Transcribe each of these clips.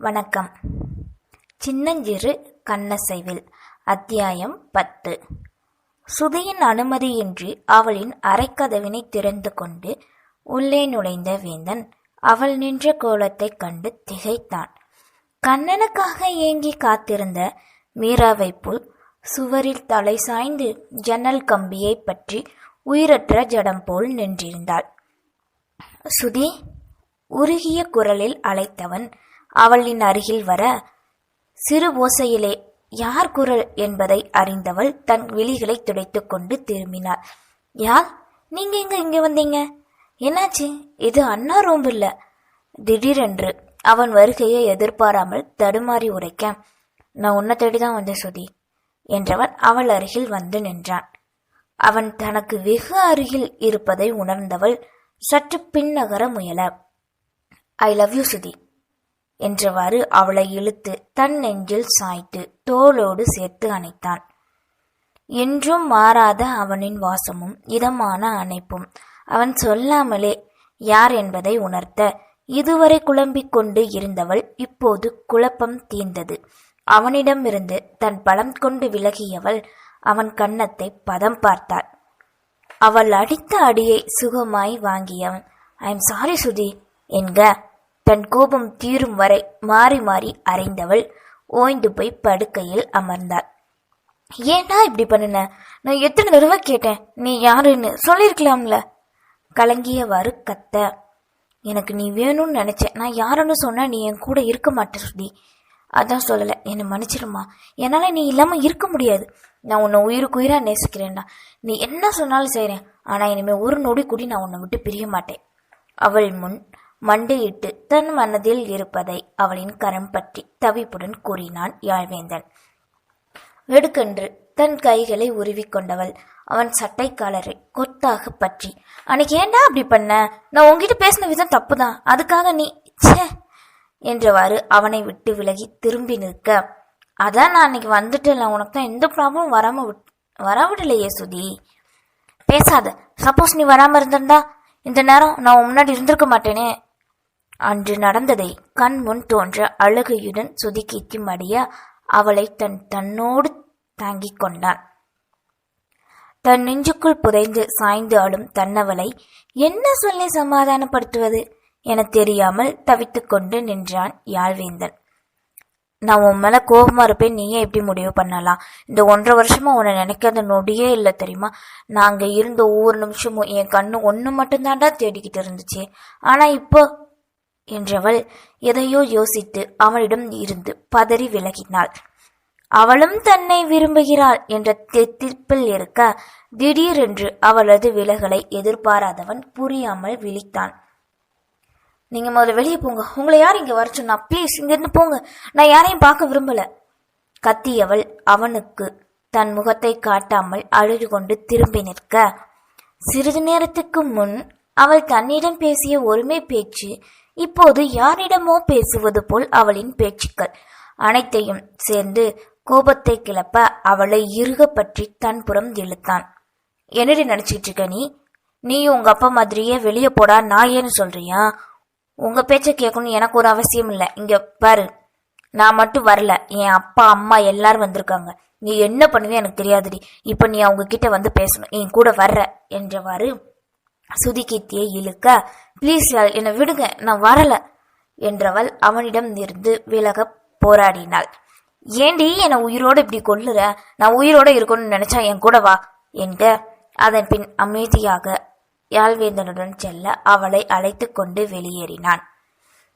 வணக்கம். சின்னஞ்சிறு கண்ணசைவில் அத்தியாயம் பத்து. சுதியின் அனுமதியின்றி அவளின் அரைக்கதவினை திறந்து கொண்டு உள்ளே நுழைந்த வேந்தன் அவள் நின்ற கோலத்தைக் கண்டு திகைத்தான். கண்ணனுக்காக ஏங்கி காத்திருந்த மீராவைப் போல் சுவரில் தலை சாய்ந்து ஜன்னல் கம்பியைப் பற்றி உயிரற்ற ஜடம் போல் நின்றிருந்தாள். சுதி உருகிய குரலில் அழைத்தவன் அவளின் அருகில் வர சிறு ஓசையிலே யார் குரல் என்பதை அறிந்தவள் தன் விழிகளை துடைத்து கொண்டு திரும்பினாள். யார்? நீங்க எங்க இங்க வந்தீங்க? என்னாச்சு? இது அண்ணா ரூம் இல்ல. திடீரென்று அவன் வருகையை எதிர்பாராமல் தடுமாறி உரைக்க நான் உன்னை தேடிதான் வந்தேன் சுதி என்றவன் அவள் அருகில் வந்து நின்றான். அவன் தனக்கு வெகு அருகில் இருப்பதை உணர்ந்தவள் சற்று பின்னகர முயல ஐ லவ் யூ சுதி. என்றவாறு அவளை இழுத்து தன் நெஞ்சில் சாய்த்து தோளோடு சேர்த்து அணைத்தான். என்றும் மாறாத அவனின் வாசமும் இதமான அணைப்பும் அவன் சொல்லாமலே யார் என்பதை உணர்த்த இதுவரை குழம்பிக் கொண்டு இருந்தவள் இப்போது குழப்பம் தீர்ந்தது. அவனிடமிருந்து தன் பலம் கொண்டு விலகியவள் அவன் கன்னத்தை பதம் பார்த்தாள். அவள் அடித்த அடியை சுகமாய் வாங்கியவன். ஐ எம் சாரி சுதி என்க? தன் கோபம் தீரும் வரை மாறி மாறி அறைந்தவள் ஓய்ந்து போய் படுக்கையில் அமர்ந்தாள். ஏன்டா இப்படி பண்ணின? நான் எத்தனை தடவை கேட்டேன். நீ யாருன்னு சொல்லியிருக்கலாம்ல? கலங்கியவாறு கத்த. எனக்கு நீ வேணும்னு நினைச்சேன். நான் யாருன்னு சொன்னா நீ என் கூட இருக்க மாட்டே சுதி. அதான் சொல்லலை. என்னை மன்னிச்சிடுமா என்னால் நீ இல்லாமல் இருக்க முடியாது. நான் உன்னை உயிருக்கு உயிராக நேசிக்கிறேன்டா. நீ என்ன சொன்னாலும் செய்கிறேன் ஆனால் இனிமேல் ஒரு நொடி கூடி நான் உன்னை விட்டு பிரிய மாட்டேன். அவள் முன் மண்டையிட்டு தன் மனதில் இருப்பதை அவளின் கரம் பற்றி தவிப்புடன் கூறினான் யாழ்வேந்தன். வெடுக்கென்று தன் கைகளை உருவிக்கொண்டவள் அவன் சட்டைக்காலரை கொத்தாக பற்றி அன்னைக்கு ஏன்டா அப்படி பண்ண? நான் உன்கிட்ட பேசின விதம் தப்புதான். அதுக்காக நீ ச்சே என்றவாறு அவனை விட்டு விலகி திரும்பி நிற்க அதான் நான் அன்னைக்கு வந்துட்டேன் உனக்கு தான் எந்த ப்ராப்ளமும் வராம விட் வரவிடலையே சுதி. பேசாத. சப்போஸ் நீ வராம இருந்திருந்தா இந்த நேரம் நான் முன்னாடி இருந்திருக்க மாட்டேனே அன்று நடந்ததை கண் முன் தோன்ற அழுகையுடன் சுதிக்கிக்கு மடிய அவளை தன் தன்னோடு தாங்கிக் கொண்டான். தன் நெஞ்சுக்குள் புதைந்து சாய்ந்து ஆளும் தன்னவளை என்ன சொல்லி சமாதானப்படுத்துவது என தெரியாமல் தவித்துக்கொண்டு நின்றான் யாழ்வேந்தன். நான் உன் மேல கோபமா இருப்பேன். நீயே எப்படி முடிவு பண்ணலாம். இந்த ஒன்றரை வருஷமா உன்னை நினைக்காத நொடியே இல்லை தெரியுமா? நாங்க இருந்த ஒவ்வொரு நிமிஷமும் என் கண்ணு ஒன்று மட்டும்தான்டா தேடிக்கிட்டு இருந்துச்சு. ஆனா இப்போ என்றவள் எதையோ யோசித்து அவனிடம் இருந்து பதறி விலகினாள். அவளும் தன்னை விரும்புகிறாள் என்ற தெத்திப்பில் இருக்க திடீரென்று அவளது விலகலை எதிர்பாராதவன் புரியாமல் விழித்தான். நீங்க முதல்ல வெளியே போங்க. உங்களை யார் இங்க வர சொன்னா? ப்ளீஸ் இங்கிருந்து போங்க. நான் யாரையும் பார்க்க விரும்பல. கத்தியவள் அவனுக்கு தன் முகத்தை காட்டாமல் அழுது கொண்டு திரும்பி நிற்க சிறிது நேரத்துக்கு முன் அவள் தன்னிடம் பேசிய ஒருமை பேச்சு இப்போது யாரிடமோ பேசுவது போல் அவளின் பேச்சுக்கள் அனைத்தையும் சேர்ந்து கோபத்தை கிளப்ப அவளை இறுக பற்றி தன் புறம் இழுத்தான். என்னடி நினைச்சிட்டு இருக்க நீ நீயும் உங்க அப்பா மாதிரியே வெளியே போடா நான் ஏன்னு சொல்றியா? உங்க பேச்ச கேட்கணும் எனக்கு ஒரு அவசியம் இல்லை. இங்க பாரு நான் மட்டும் வரல. என் அப்பா அம்மா எல்லாரும் வந்திருக்காங்க. நீ என்ன பண்ணுவே எனக்கு தெரியாதுடி. இப்ப நீ அவங்க கிட்ட வந்து பேசணும். என் கூட வர்ற என்றவாறு சுதிகீர்த்தியை இழுக்க ப்ளீஸ் என்னை விடுங்க நான் வரல என்றவள் அவனிடம் இருந்து விலக போராடினாள். ஏண்டி என்னை உயிரோடு இப்படி கொல்லுற? நான் உயிரோட இருக்கணும்னு நினைச்சா என் கூட வா என்க. அதன் பின் அமைதியாக யாழ்வேந்தனுடன் செல்ல அவளை அழைத்து கொண்டு வெளியேறினான்.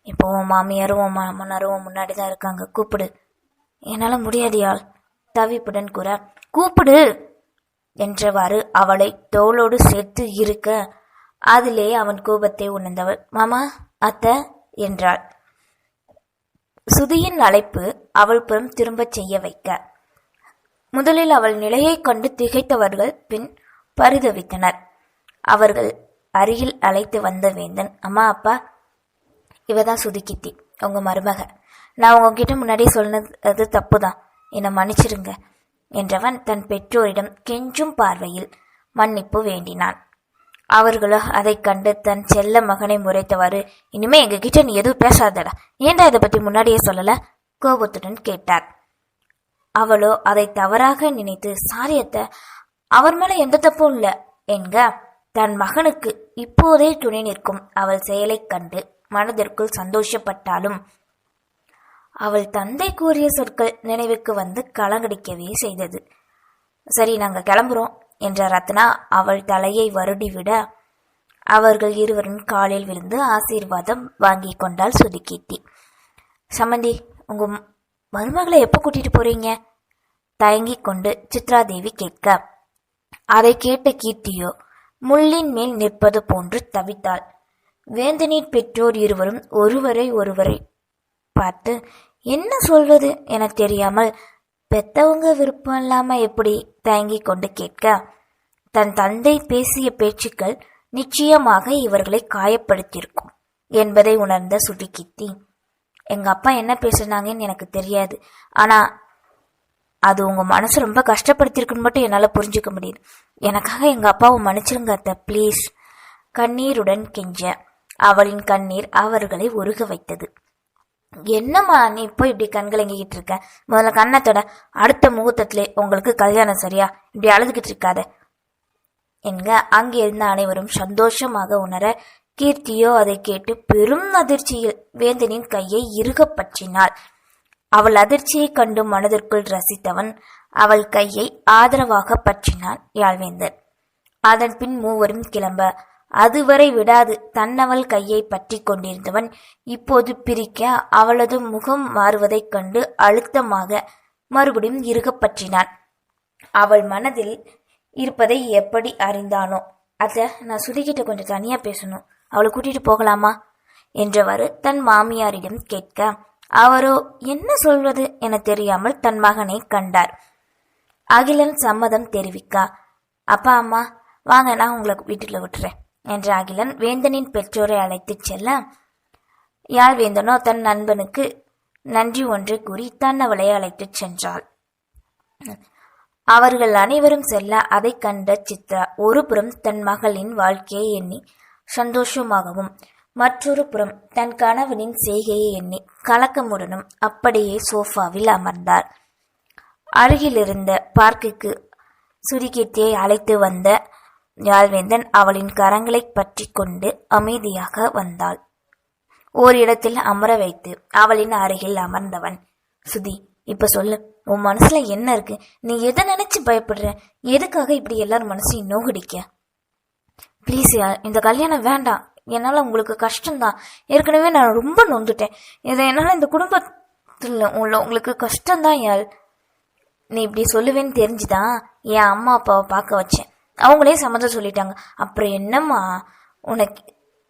இப்போ உன் மாமியாரும் உன் மாமனாரும் உன் முன்னாடி தான் இருக்காங்க கூப்பிடு. என்னால் முடியாது யாழ் தவிப்புடன் கூற. கூப்பிடு என்றவாறு அவளை தோளோடு சேர்த்து இருக்க அதிலே அவன் கோபத்தை உணர்ந்தவள். மாமா அத்தை என்றாள். சுதியின் அழைப்பு அவள் புறம் திரும்பச் செய்ய வைக்க. முதலில் அவள் நிலையைக் கண்டு திகைத்தவர்கள் பின் பரிதவித்தனர். அவர்கள் அருகில் அழைத்து வந்த வேந்தன் அம்மா அப்பா இவதான் சுதுக்கித்தி உங்க மருமக. நான் உங்ககிட்ட முன்னாடியே சொன்னது அது தப்புதான். என்னை மன்னிச்சிருங்க என்றவன் தன் பெற்றோரிடம் கெஞ்சும் பார்வையில் மன்னிப்பு வேண்டினான். அவர்களோ அதை கண்டு தன் செல்ல மகனை முறைத்தவாறு இனிமே எங்க கிட்ட நீ எதுவும் பேசாதடா. ஏன்டா இதை பத்தி முன்னாடியே சொல்லல? கோபத்துடன் கேட்டார். அவளோ அதை தவறாக நினைத்து சாரியத்தை அவர் மேல எந்த தப்பும் இல்ல. என்க தன் மகனுக்கு இப்போதே துணை நிற்கும். அவள் செயலைக் கண்டு மனதிற்குள் சந்தோஷப்பட்டாலும் அவள் தந்தை கூறிய சொற்கள் நினைவுக்கு வந்து கலங்கடிக்கவே செய்தது. சரி நாங்க கிளம்புறோம். என்ற ரத்னா அவள் தலையை வருடிவிட அவர்கள் இருவரும் காலில் விழுந்து ஆசீர்வாதம் வாங்கி கொண்டாள் சுதுக்கீர்த்தி சமந்தி உங்க மருமகளை எப்போ கூட்டிட்டு போறீங்க? தயங்கிக் கொண்டு சித்ராதேவி கேட்க. அதை கேட்ட கீர்த்தியோ முள்ளின் மேல் நிற்பது போன்று தவித்தாள். வேந்தனின் பெற்றோர் இருவரும் ஒருவரை ஒருவரை பார்த்து என்ன சொல்வது என தெரியாமல் பெத்தவங்க விருப்பம் இல்லாம எப்படி தயங்கி கொண்டு கேட்க? தன் தந்தை பேசிய பேச்சுக்கள் நிச்சயமாக இவர்களை காயப்படுத்தியிருக்கும் என்பதை உணர்ந்த சுட்டிக்கித்தி எங்க அப்பா என்ன பேசுனாங்கன்னு எனக்கு தெரியாது. ஆனா அது உங்க மனசு ரொம்ப கஷ்டப்படுத்திருக்குன்னு மட்டும் என்னால புரிஞ்சுக்க முடியுது. எனக்காக எங்க அப்பாவை மன்னிச்சிருங்க அத்த ப்ளீஸ். கண்ணீருடன் கெஞ்ச. அவளின் கண்ணீர் அவர்களை உருக வைத்தது. என்னம்மா நீ இப்போ இப்படி கண்களங்கிக்கிட்டு இருக்க? முதல்ல கண்ணத்தோட அடுத்த முகூர்த்தத்திலே உங்களுக்கு கல்யாணம் சரியா? இப்படி அழுதுகிட்டு இருக்காத. என்க அங்கே இருந்த அனைவரும் சந்தோஷமாக உணர கீர்த்தியோ அதை கேட்டு பெரும் அதிர்ச்சியில் வேந்தனின் கையை இறுகப் பற்றினாள். அவள் அதிர்ச்சியை கண்டு மனதிற்குள் ரசித்தவன் அவள் கையை ஆதரவாக பற்றினான் யாழ்வேந்தன் அதன் பின் மூவரும் கிளம்ப அதுவரை விடாது. தன்னவள் கையை பற்றி கொண்டிருந்தவன் இப்போது பிரிக்க அவளது முகம் மாறுவதைக் கண்டு அழுத்தமாக மறுபடியும் இறுகப் பற்றினான். அவள் மனதில் இருப்பதை எப்படி அறிந்தானோ அத நான் சுதிகிட்ட கொஞ்சம் தனியா பேசணும். அவளை கூட்டிட்டு போகலாமா? என்றவாறு தன் மாமியாரிடம் கேட்க அவரோ என்ன சொல்வது என தெரியாமல் தன் மகனை கண்டார். அகிலன் சம்மதம் தெரிவிக்கா அப்பா அம்மா வாங்க நான் உங்களை வீட்டில் விட்டுறேன். என்ற அகிலன் வேந்தனின் பெற்றோரை அழைத்துச் செல்ல யாழ் வேந்தனோ தன் நண்பனுக்கு நன்றி ஒன்றை கூறி தன்னவளை அழைத்துச் சென்றாள். அவர்கள் அனைவரும் செல்ல அதைக் கண்ட சித்ரா ஒரு புறம் தன் மகளின் வாழ்க்கையை எண்ணி சந்தோஷமாகவும் மற்றொரு புறம் தன் கணவனின் செய்கையை எண்ணி கலக்கமுடனும் அப்படியே சோஃபாவில் அமர்ந்தார். அருகிலிருந்த பார்க்குக்கு சுரிகீர்த்தியை அழைத்து வந்த யாழ்வேந்தன் அவளின் கரங்களைப் பற்றி கொண்டு அமைதியாக வந்தாள். ஓரிடத்தில் அமர வைத்து அவளின் அருகில் அமர்ந்தவன் சுதி இப்ப சொல்லு உன் மனசுல என்ன இருக்கு? நீ எதை நினைச்சு பயப்படுற? எதுக்காக இப்படி எல்லாரும் மனசையும் நோகடிக்க? ப்ளீஸ் இந்த கல்யாணம் வேண்டாம். என்னால உங்களுக்கு கஷ்டம்தான். ஏற்கனவே நான் ரொம்ப நொந்துட்டேன். இதை என்னால இந்த குடும்பத்தில் உள்ள உங்களுக்கு கஷ்டம்தான் யாழ் நீ இப்படி சொல்லுவேன்னு தெரிஞ்சுதான் என் அம்மா அப்பாவை பார்க்க வச்சேன். அவங்களே சம்மதம் சொல்லிட்டாங்க. அப்புறம் என்னம்மா? உனக்கு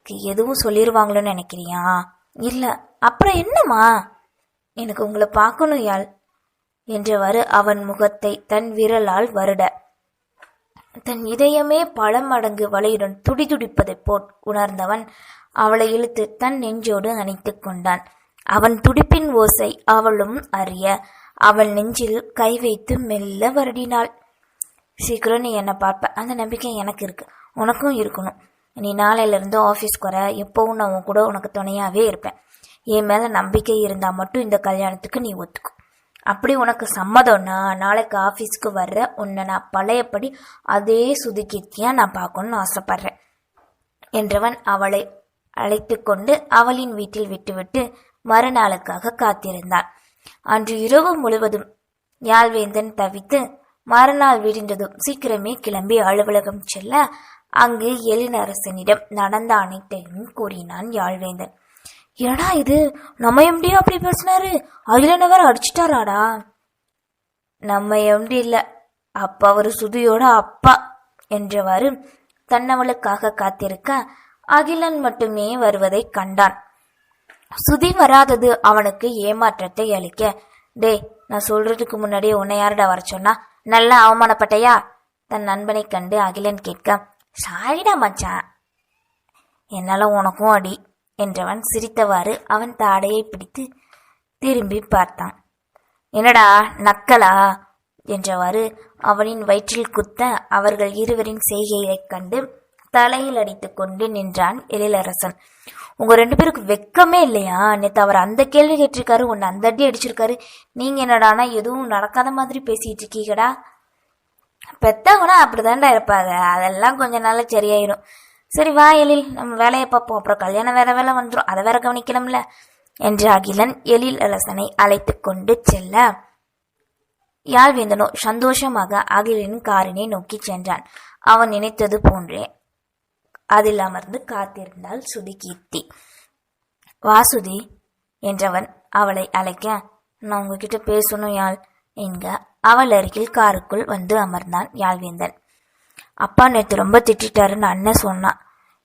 எதுவும் சொல்லிடுவாங்களோன்னு நினைக்கிறியா? இல்லை. அப்புறம் என்னம்மா? எனக்கு உங்களை பார்க்கணும் யாழ். என்றவாறு அவன் முகத்தை தன் விரலால் வருட. தன் இதயமே பல மடங்கு வலையுடன் துடிதுடிப்பதைப் போல் உணர்ந்தவன் அவளை இழுத்து தன் நெஞ்சோடு அணைத்து கொண்டான். அவன் துடிப்பின் ஓசை அவளும் அறிய. அவள் நெஞ்சில் கை வைத்து மெல்ல வருடினாள். சீக்கிரம் நீ என்னை பார்ப்ப. அந்த நம்பிக்கை எனக்கு இருக்கு. உனக்கும் இருக்கணும். நீ நாளையிலேருந்து ஆஃபீஸ்க்கு வர. எப்போவும் நான் உன் கூட உனக்கு துணையாகவே இருப்பேன். என் மேலே நம்பிக்கை இருந்தால் மட்டும் இந்த கல்யாணத்துக்கு நீ ஒத்துக்கும் அப்படி உனக்கு சம்மதம்னா நாளைக்கு ஆஃபீஸ்க்கு வர்ற உன்னை நான் பழையபடி அதே சுதுக்கீர்த்தியாக நான் பார்க்கணும்னு ஆசைப்பட்றேன். என்றவன் அவளை அழைத்து கொண்டு அவளின் வீட்டில் விட்டுவிட்டு மறுநாளுக்காக காத்திருந்தான். அன்று இரவு முழுவதும் யாழ்வேந்தன் தவித்து மறுநாள் விடிந்ததும் சீக்கிரமே கிளம்பி அலுவலகம் செல்ல அங்கு எழினரசனிடம் நடந்த அனைத்தையும் கூறினான் யாழ்வேந்தன். ஏடா இது? நம்ம எம்டி அப்படி பேசினாரு. அகிலனவர் அடிச்சிட்டாராடா? நம்ம எம்டி இல்ல. அப்பா அவர் சுதியோட அப்பா என்றவாறு தன்னவளுக்காக காத்திருக்க அகிலன் மட்டுமே வருவதை கண்டான். சுதி வராதது அவனுக்கு ஏமாற்றத்தை அளிக்க. டே நான் சொல்றதுக்கு முன்னாடியே உன்னை யாரடா வர சொன்னா? நல்லா அவமானப்பட்டையா? தன் நண்பனை கண்டு அகிலன் கேட்க சாரிடா மச்சான். என்னால உனக்கும் அடி என்றவன் சிரித்தவாறு அவன் தாடையை பிடித்து திரும்பி பார்த்தான். என்னடா நக்கலா? என்றவாறு அவனின் வயிற்றில் குத்த அவர்கள் இருவரின் செய்கையைக் கண்டு தலையில் அடித்துக் கொண்டு நின்றான் எழிலரசன். உங்க ரெண்டு பேருக்கு வெக்கமே இல்லையா? நேற்று அவர் அந்த கேள்வி கேட்டிருக்காரு உன்னை அந்த அடி அடிச்சிருக்காரு. நீங்க என்னடானா எதுவும் நடக்காத மாதிரி பேசிட்டு இருக்கீங்கடா? பெத்தவங்கன்னா அப்படிதான்டா இருப்பாங்க. அதெல்லாம் கொஞ்ச நாள்ல சரியாயிரும். சரி வா எழில். நம்ம வேலையை பார்ப்போம். அப்புறம் கல்யாணம் வேற வேலை வந்துடும் அதை வேற கவனிக்கணும்ல. என்று அகிலன் எழில் அரசனை அழைத்து கொண்டு செல்ல. யாழ்வேந்தனோ சந்தோஷமாக அகிலனின் காரினை நோக்கி சென்றான். அவன் நினைத்தது போன்றே. அதில் அமர்ந்து காத்திருந்தாள் சுதி கீர்த்தி வாசுதி என்றவன் அவளை அழைக்க நான் உங்ககிட்ட பேசணும் யாழ் என்க. அவள் அருகில் காருக்குள் வந்து அமர்ந்தான் யாழ்வேந்தன். அப்பா நேற்று ரொம்ப திட்டிட்டாருன்னு அண்ணன் சொன்னான்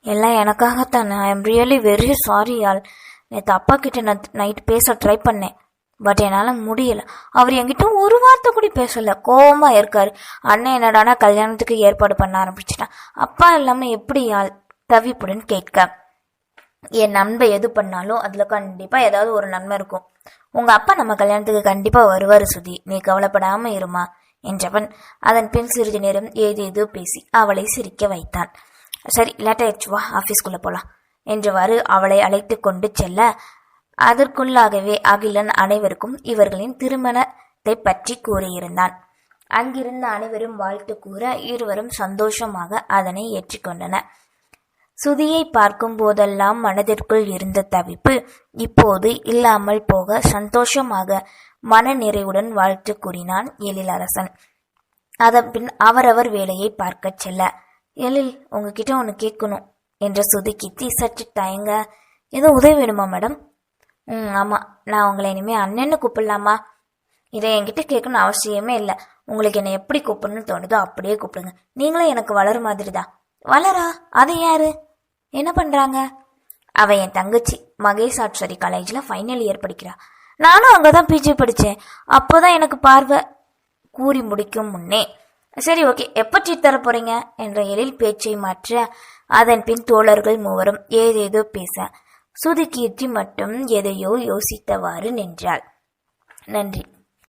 எல்லாம் எனக்காகத்தான். I am really very sorry Yazh. நேற்று அப்பா கிட்ட நான் நைட் பேச ட்ரை பண்ணேன். பட் என்னால் முடியல. அவர் என்கிட்ட ஒரு வார்த்தை கூட பேசல. கோபமாக இருக்காரு. அண்ணன் என்னடானா கல்யாணத்துக்கு ஏற்பாடு பண்ண ஆரம்பிச்சிட்டான் அப்பா இல்லாமல் எப்படி ஆள் தவிப்புடன் கேட்க. என் நண்பை எது பண்ணாலும் அதில் கண்டிப்பாக ஏதாவது ஒரு நன்மை இருக்கும். உங்கள் அப்பா நம்ம கல்யாணத்துக்கு கண்டிப்பாக வருவார் சுதி. நீ கவலைப்படாமல் இருமா என்றவன் அதன் பின் சிறிது நேரம் ஏதேதோ பேசி அவளை சிரிக்க வைத்தான். சரி லேட்டாயிடுச்சு வா ஆஃபீஸ்க்குள்ளே போகலாம் என்றவாறு அவளை அழைத்து கொண்டு செல்ல அதற்குள்ளாகவே அகிலன் அனைவருக்கும் இவர்களின் திருமணத்தை பற்றி கூறியிருந்தான். அங்கிருந்த அனைவரும் வாழ்த்து கூற இருவரும் சந்தோஷமாக அதனை ஏற்றுக்கொண்டன சுதியை பார்க்கும் போதெல்லாம் மனதிற்குள் இருந்த தவிப்பு இப்போது இல்லாமல் போக சந்தோஷமாக மன நிறைவுடன் வாழ்த்து கூறினான் எழிலரசன். அதன் பின் அவரவர் வேலையை பார்க்கச் செல்ல எழில் உங்ககிட்ட ஒன்று கேட்கணும் என்ற சுதி கித்தி சற்று தயங்க ஏதோ உதவி வேணுமா மேடம்? ம் ஆமாம் நான் உங்களை இனிமேல் அண்ணன்னு கூப்பிடலாமா? இதை என்கிட்ட கேட்கணும் அவசியமே இல்லை. உங்களுக்கு என்னை எப்படி கூப்பிடணும்னு தோணுதோ அப்படியே கூப்பிடுங்க. நீங்களும் எனக்கு வளர மாதிரி தான் வளரா? அது யாரு? என்ன பண்ணுறாங்க அவள் என் தங்கச்சி. மகேஷ் ஆட்சரி காலேஜில் ஃபைனல் இயர் படிக்கிறா. நானும் அங்கே தான் பிஜி படித்தேன் அப்போ தான் எனக்கு பார்வை கூறி முடிக்கும் முன்னே. சரி ஓகே எப்போ சீட் தர போகிறீங்க என்ற எழில் பேச்சை மாற்ற அதன் பின் தோழர்கள் மூவரும் ஏதேதோ பேச சுதுகீர்த்தி மட்டும் எதையோ யோசித்தவாறு நின்றாள். நன்றி.